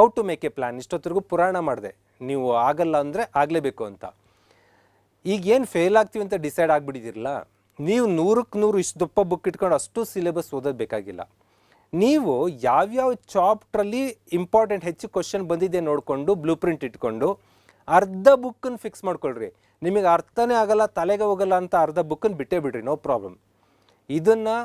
How to make a plan ಇಷ್ಟೊತ್ತಿಗೂ ಪುರಾಣ ಮಾಡಿದೆ. ನೀವು ಆಗಲ್ಲ ಅಂದರೆ ಆಗಲೇಬೇಕು ಅಂತ. ಈಗ ಏನು ಫೇಲ್ ಆಗ್ತೀವಿ ಅಂತ ಡಿಸೈಡ್ ಆಗಿಬಿಟ್ಟಿದಿರಲ್ಲ ನೀವು ನೂರಕ್ಕೆ ನೂರು ಇಷ್ಟು ದಪ್ಪ ಬುಕ್ ಇಟ್ಕೊಂಡು ಅಷ್ಟು ಸಿಲೆಬಸ್ ಓದೋದು ಬೇಕಾಗಿಲ್ಲ. ನೀವು ಯಾವ್ಯಾವ ಚಾಪ್ಟ್ರಲ್ಲಿ ಇಂಪಾರ್ಟೆಂಟ್ ಹೆಚ್ಚು ಕ್ವಶನ್ ಬಂದಿದೆ ನೋಡಿಕೊಂಡು ಬ್ಲೂ ಪ್ರಿಂಟ್ ಇಟ್ಕೊಂಡು, ಅರ್ಧ ಬುಕ್ಕನ್ನು ಫಿಕ್ಸ್ ಮಾಡ್ಕೊಳ್ರಿ. ನಿಮಗೆ ಅರ್ಥನೇ ಆಗಲ್ಲ, ತಲೆಗೆ ಹೋಗಲ್ಲ ಅಂತ ಅರ್ಧ ಬುಕ್ಕನ್ನು ಬಿಟ್ಟೇ ಬಿಡ್ರಿ ನೋ ಪ್ರಾಬ್ಲಮ್ ಇದನ್ನು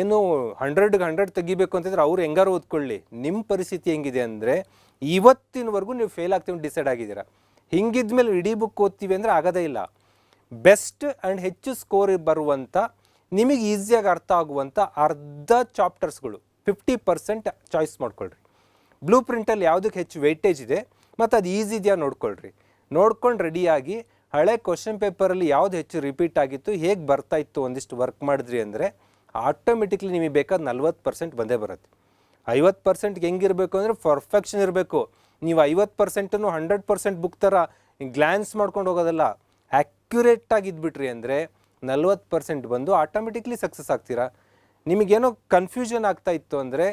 ಏನು ಹಂಡ್ರೆಡ್ಗೆ ಹಂಡ್ರೆಡ್ ತೆಗಿಬೇಕು ಅಂತಂದ್ರೆ ಅವ್ರು ಹೆಂಗಾರು ಓದ್ಕೊಳ್ಳಿ. ನಿಮ್ಮ ಪರಿಸ್ಥಿತಿ ಹೆಂಗಿದೆ ಅಂದರೆ ಇವತ್ತಿನವರೆಗೂ ನೀವು ಫೇಲ್ ಆಗ್ತೀವಿ ಡಿಸೈಡ್ ಆಗಿದ್ದೀರಾ. ಹಿಂಗಿದ್ಮೇಲೆ ಇಡೀ ಬುಕ್ ಓದ್ತೀವಿ ಅಂದರೆ ಆಗೋದೇ ಇಲ್ಲ. ಬೆಸ್ಟ್ ಆ್ಯಂಡ್ ಹೆಚ್ಚು ಸ್ಕೋರ್ ಬರುವಂಥ ನಿಮಗೆ ಈಸಿಯಾಗಿ ಅರ್ಥ ಆಗುವಂಥ ಅರ್ಧ ಚಾಪ್ಟರ್ಸ್ಗಳು ಫಿಫ್ಟಿ ಪರ್ಸೆಂಟ್ ಚಾಯ್ಸ್ ಮಾಡ್ಕೊಳ್ರಿ. ಬ್ಲೂ ಪ್ರಿಂಟಲ್ಲಿ ಯಾವುದಕ್ಕೆ ಹೆಚ್ಚು ವೆಯ್ಟೇಜ್ ಇದೆ, ಮತ್ತು ಅದು ಈಸಿ ಇದೆಯಾ ನೋಡ್ಕೊಳ್ರಿ. ನೋಡ್ಕೊಂಡು ರೆಡಿಯಾಗಿ ಹಳೆ ಕ್ವಶನ್ ಪೇಪರಲ್ಲಿ ಯಾವ್ದು ಹೆಚ್ಚು ರಿಪೀಟ್ ಆಗಿತ್ತು, ಹೇಗೆ ಬರ್ತಾ ಇತ್ತು ಒಂದಿಷ್ಟು ವರ್ಕ್ ಮಾಡಿದ್ರಿ ಅಂದರೆ ಆಟೋಮೆಟಿಕ್ಲಿ ನಿಮಗೆ ಬೇಕಾದ ನಲ್ವತ್ತು ಪರ್ಸೆಂಟ್ ಬಂದೇ ಬರುತ್ತೆ. ಐವತ್ತು ಪರ್ಸೆಂಟ್ಗೆ ಹೆಂಗಿರಬೇಕು ಅಂದರೆ ಪರ್ಫೆಕ್ಷನ್ ಇರಬೇಕು. ನೀವು ಐವತ್ತು ಪರ್ಸೆಂಟನ್ನು ಹಂಡ್ರೆಡ್ ಪರ್ಸೆಂಟ್ ಬುಕ್ ಥರ ಗ್ಲ್ಯಾನ್ಸ್ ಮಾಡ್ಕೊಂಡು ಹೋಗೋದಲ್ಲ ಆ್ಯಕ್ಯುರೇಟಾಗಿ ಇದ್ಬಿಟ್ರಿ ಅಂದರೆ ನಲ್ವತ್ತು ಪರ್ಸೆಂಟ್ ಬಂದು ಆಟೋಮೆಟಿಕ್ಲಿ ಸಕ್ಸಸ್ ಆಗ್ತೀರಾ? ನಿಮಗೇನೋ ಕನ್ಫ್ಯೂಷನ್ ಆಗ್ತಾ ಇತ್ತು ಅಂದರೆ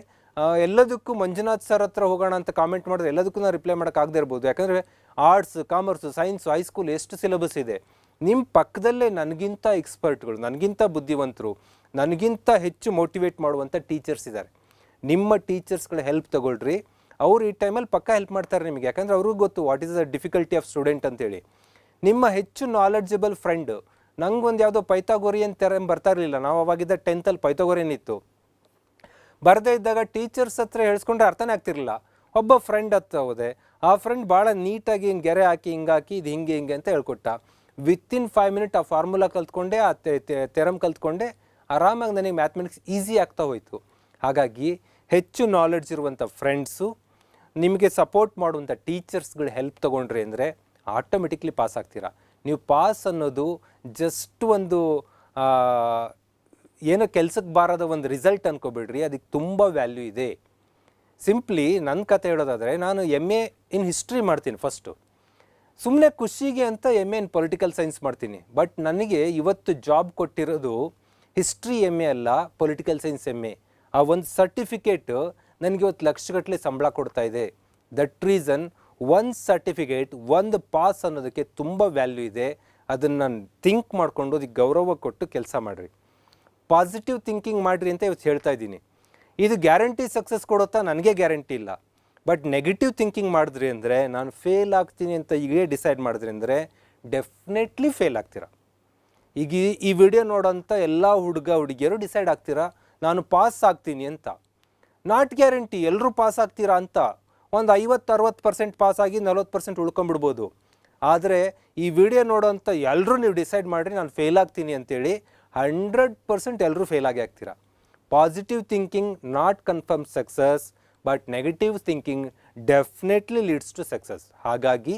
ಎಲ್ಲದಕ್ಕೂ ಮಂಜುನಾಥ್ ಸರ್ ಹತ್ರ ಹೋಗೋಣ ಅಂತ ಕಾಮೆಂಟ್ ಮಾಡಿದ್ರೆ ಎಲ್ಲದಕ್ಕೂ ನಾನು ರಿಪ್ಲೈ ಮಾಡೋಕ್ಕಾಗದೇ ಇರ್ಬೋದು. ಯಾಕಂದರೆ arts commerce science high school ಎಷ್ಟು ಸಿಲೆಬಸ್ ಇದೆ. ನಿಮ್ಮ ಪಕ್ಕದಲ್ಲೇ ನನಗಿಂತ ಎಕ್ಸ್ಪರ್ಟ್ಗಳು ನನಗಿಂತ ಬುದ್ಧಿವಂತರು, ನನಗಿಂತ ಹೆಚ್ಚು ಮೋಟಿವೇಟ್ ಮಾಡುವಂಥ ಟೀಚರ್ಸ್ ಇದ್ದಾರೆ ನಿಮ್ಮ ಟೀಚರ್ಸ್ಗಳ ಹೆಲ್ಪ್ ತಗೊಳ್ರಿ. ಅವರು ಈ ಟೈಮಲ್ಲಿ ಪಕ್ಕ ಹೆಲ್ಪ್ ಮಾಡ್ತಾರೆ ನಿಮಗೆ. ಯಾಕಂದರೆ ಅವ್ರಿಗೂ ಗೊತ್ತು what is the difficulty of student ಅಂತೇಳಿ. ನಿಮ್ಮ ಹೆಚ್ಚು ನಾಲೆಡ್ಜಬಲ್ ಫ್ರೆಂಡ್ ನಂಗೊಂದು ಯಾವುದೋ ಪೈಥಾಗೋರಿಯನ್ ತೆರೆ ಬರ್ತಾ ಇರಲಿಲ್ಲ ನಾವು ಅವಾಗಿದ್ದ ಟೆಂತಲ್ಲಿ ಪೈಥಾಗೋರಿಯನ್ ಇತ್ತು. ಬರದೇ ಇದ್ದಾಗ ಟೀಚರ್ಸ್ ಹತ್ರ ಹೇಳ್ಸ್ಕೊಂಡ್ರೆ ಅರ್ಥನೇ ಆಗ್ತಿರ್ಲಿಲ್ಲ. ಒಬ್ಬ ಫ್ರೆಂಡ್ ಹತ್ರ ಹೋದೆ. ಆ ಫ್ರೆಂಡ್ ಭಾಳ ನೀಟಾಗಿ ಹಿಂಗೆ ಗೆರೆ ಹಾಕಿ, ಹಿಂಗೆ ಹಾಕಿ, ಇದು ಹಿಂಗೆ ಹಿಂಗೆ ಅಂತ ಹೇಳ್ಕೊಟ್ಟ. ವಿತಿನ್ ಫೈವ್ ಮಿನಿಟ್ ಆ ಫಾರ್ಮುಲಾ ಕಲ್ತ್ಕೊಂಡೆ, ಆ ತೆರಮ್ ಕಲ್ತ್ಕೊಂಡೆ, ಆರಾಮಾಗಿ ನನಗೆ ಮ್ಯಾಥಮೆಟಿಕ್ಸ್ ಈಸಿ ಆಗ್ತಾ ಹೋಯಿತು. ಹಾಗಾಗಿ ಹೆಚ್ಚು ನಾಲೆಡ್ಜ್ ಇರುವಂಥ ಫ್ರೆಂಡ್ಸು ನಿಮಗೆ ಸಪೋರ್ಟ್ ಮಾಡುವಂಥ ಟೀಚರ್ಸ್ಗಳು ಹೆಲ್ಪ್ ತೊಗೊಂಡ್ರಿ ಅಂದರೆ ಆಟೋಮೆಟಿಕ್ಲಿ ಪಾಸ್ ಆಗ್ತೀರಾ. ನೀವು ಪಾಸ್ ಅನ್ನೋದು ಜಸ್ಟ್ ಒಂದು ಏನೋ ಕೆಲ್ಸಕ್ಕೆ ಬಾರದ ಒಂದು ರಿಸಲ್ಟ್ ಅನ್ಕೋಬೇಡ್ರಿ ಅದಕ್ಕೆ ತುಂಬ ವ್ಯಾಲ್ಯೂ ಇದೆ. ಸಿಂಪ್ಲಿ ನನ್ನ ಕತೆ ಹೇಳೋದಾದರೆ, ನಾನು ಎಂ ಎ ಇನ್ ಹಿಸ್ಟ್ರಿ ಮಾಡ್ತೀನಿ ಫಸ್ಟು ಸುಮ್ಮನೆ ಖುಷಿಗೆ ಅಂತ M A in political science ಮಾಡ್ತೀನಿ. ಬಟ್ ನನಗೆ ಇವತ್ತು ಜಾಬ್ ಕೊಟ್ಟಿರೋದು ಹಿಸ್ಟ್ರಿ ಎಂ ಎ ಅಲ್ಲ ಪೊಲಿಟಿಕಲ್ ಸೈನ್ಸ್ ಎಂ ಎ ಆ ಒಂದು ಸರ್ಟಿಫಿಕೇಟ್ ನನಗೆ ಇವತ್ತು ಲಕ್ಷಗಟ್ಟಲೆ ಸಂಬಳ ಕೊಡ್ತಾ ಇದೆ. ದಟ್ ರೀಸನ್ ಒಂದು ಸರ್ಟಿಫಿಕೇಟ್ ಒಂದು ಪಾಸ್ ಅನ್ನೋದಕ್ಕೆ ತುಂಬ ವ್ಯಾಲ್ಯೂ ಇದೆ. ಅದನ್ನು ನಾನು ಥಿಂಕ್ ಮಾಡಿಕೊಂಡು ಅದಕ್ಕೆ ಗೌರವ ಕೊಟ್ಟು ಕೆಲಸ ಮಾಡಿರಿ. ಪಾಸಿಟಿವ್ ಥಿಂಕಿಂಗ್ ಮಾಡಿರಿ ಅಂತ ಇವತ್ತು ಹೇಳ್ತಾ ಇದ್ದೀನಿ. ಇದು ಗ್ಯಾರಂಟಿ ಸಕ್ಸಸ್ ಕೊಡುತ್ತಾ? ನನಗೆ ಗ್ಯಾರಂಟಿ ಇಲ್ಲ. ಬಟ್ ನೆಗೆಟಿವ್ ಥಿಂಕಿಂಗ್ ಮಾಡಿದ್ರಿ ಅಂದರೆ ನಾನು ಫೇಲ್ ಆಗ್ತೀನಿ ಅಂತ ಈಗೇ ಡಿಸೈಡ್ ಮಾಡಿದ್ರಿ ಅಂದರೆ ಡೆಫಿನೆಟ್ಲಿ ಫೇಲ್ ಆಗ್ತೀರಾ? ಈಗ ಈ- ವಿಡಿಯೋ ನೋಡೋಂಥ ಎಲ್ಲ ಹುಡುಗ, ಹುಡುಗಿಯರು ಡಿಸೈಡ್ ಆಗ್ತೀರಾ? ನಾನು ಪಾಸ್ ಆಗ್ತೀನಿ ಅಂತ. ನಾಟ್ ಗ್ಯಾರಂಟಿ ಎಲ್ಲರೂ ಪಾಸ್ ಆಗ್ತೀರಾ ಅಂತ. ಒಂದು ಐವತ್ತು, ಅರವತ್ತು ಪರ್ಸೆಂಟ್ ಪಾಸ್ ಆಗಿ ನಲ್ವತ್ತು ಪರ್ಸೆಂಟ್ ಉಳ್ಕೊಂಬಿಡ್ಬೋದು. ಆದರೆ ಈ ವಿಡಿಯೋ ನೋಡೋಂಥ ಎಲ್ಲರೂ ನೀವು ಡಿಸೈಡ್ ಮಾಡಿರಿ, ನಾನು ಫೇಲ್ ಆಗ್ತೀನಿ ಅಂತೇಳಿ ಹಂಡ್ರೆಡ್ ಪರ್ಸೆಂಟ್ ಎಲ್ಲರೂ ಫೇಲ್ ಆಗಿ ಆಗ್ತೀರಾ? Positive thinking not confirm success but negative thinking definitely leads to success ಹಾಗಾಗಿ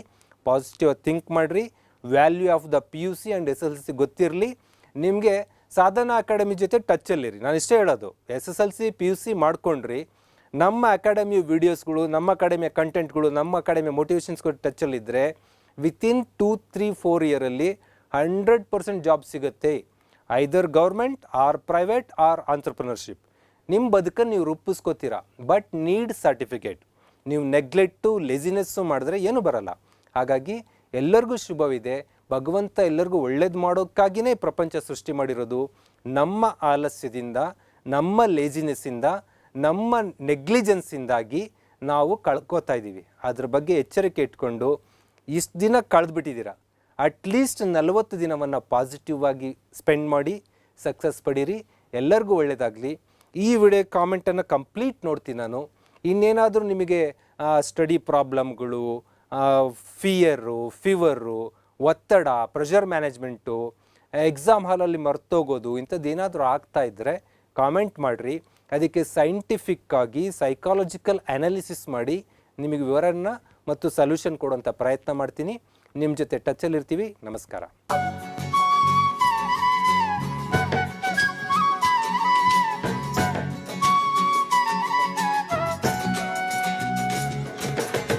ಪಾಸಿಟಿವ್ ಥಿಂಕ್ ಮಾಡಿರಿ value of the P U C and S L C ಗೊತ್ತಿರಲಿ, ನಿಮಗೆ ಸಾಧನಾ ಅಕಾಡೆಮಿ ಜೊತೆ ಟಚ್ಚಲ್ಲಿರಿ ನಾನು ಇಷ್ಟೇ ಹೇಳೋದು S S L C P U C ಮಾಡ್ಕೊಂಡ್ರಿ, ನಮ್ಮ ಅಕಾಡೆಮಿ ವೀಡಿಯೋಸ್ಗಳು ನಮ್ಮ ಅಕಾಡೆಮಿಯ ಕಂಟೆಂಟ್ಗಳು ನಮ್ಮ ಅಕಾಡೆಮಿಯ ಮೋಟಿವೇಶನ್ಸ್ಗಳು ಟಚ್ಚಲ್ಲಿದ್ದರೆ ವಿತಿನ್ ಟೂ ತ್ರೀ ಫೋರ್ ಇಯರಲ್ಲಿ ಹಂಡ್ರೆಡ್ ಪರ್ಸೆಂಟ್ ಜಾಬ್ ಸಿಗುತ್ತೆ. Either government or private or entrepreneurship ನಿಮ್ಮ ಬದುಕನ್ನು ನೀವು ರೂಪಿಸ್ಕೋತೀರಾ? ಬಟ್ ನೀಡ್ ಸರ್ಟಿಫಿಕೇಟ್ ನೀವು ನೆಗ್ಲೆಕ್ಟು ಲೆಸಿನೆಸ್ಸು ಮಾಡಿದ್ರೆ ಏನೂ ಬರಲ್ಲ. ಹಾಗಾಗಿ ಎಲ್ಲರಿಗೂ ಶುಭವಿದೆ. ಭಗವಂತ ಎಲ್ಲರಿಗೂ ಒಳ್ಳೇದು ಮಾಡೋಕ್ಕಾಗಿಯೇ ಪ್ರಪಂಚ ಸೃಷ್ಟಿ ಮಾಡಿರೋದು. ನಮ್ಮ ಆಲಸ್ಯದಿಂದ, ನಮ್ಮ ಲೇಜಿನೆಸ್ಸಿಂದ ನಮ್ಮ ನೆಗ್ಲಿಜೆನ್ಸಿಂದಾಗಿ ನಾವು ಕಳ್ಕೊತಾ ಇದ್ದೀವಿ. ಅದ್ರ ಬಗ್ಗೆ ಎಚ್ಚರಿಕೆ ಇಟ್ಕೊಂಡು ಇಷ್ಟು ದಿನ ಕಳೆದ್ಬಿಟ್ಟಿದ್ದೀರಾ? ಅಟ್ಲೀಸ್ಟ್ ನಲವತ್ತು ದಿನವನ್ನು ಪಾಸಿಟಿವ್ ಆಗಿ ಸ್ಪೆಂಡ್ ಮಾಡಿ ಸಕ್ಸಸ್ ಪಡೀರಿ. ಎಲ್ಲರಿಗೂ ಒಳ್ಳೆಯದಾಗಲಿ ಈ ವಿಡಿಯೋ ಕಾಮೆಂಟನ್ನು ಕಂಪ್ಲೀಟ್ ನೋಡ್ತೀನಿ ನಾನು. ಇನ್ನೇನಾದರೂ ನಿಮಗೆ ಸ್ಟಡಿ ಪ್ರಾಬ್ಲಮ್ಗಳು ಫಿಯರು ಫೀವರು ಒತ್ತಡ ಪ್ರೆಷರ್ ಮ್ಯಾನೇಜ್ಮೆಂಟು ಎಕ್ಸಾಮ್ ಹಾಲಲ್ಲಿ ಮರ್ತೋಗೋದು, ಇಂಥದ್ದು ಏನಾದರೂ ಆಗ್ತಾ ಇದ್ದರೆ ಕಾಮೆಂಟ್ ಮಾಡಿರಿ. ಅದಕ್ಕೆ ಸೈಂಟಿಫಿಕ್ಕಾಗಿ ಸೈಕಾಲಜಿಕಲ್ ಅನಾಲಿಸಿಸ್ ಮಾಡಿ ನಿಮಗೆ ವಿವರನ್ನು ಮತ್ತು ಸೊಲ್ಯೂಷನ್ ಕೊಡುವಂಥ ಪ್ರಯತ್ನ ಮಾಡ್ತೀನಿ. ನಿಮ್ಮ ಜೊತೆ ಟಚಲ್ಲಿರ್ತೀವಿ ನಮಸ್ಕಾರ.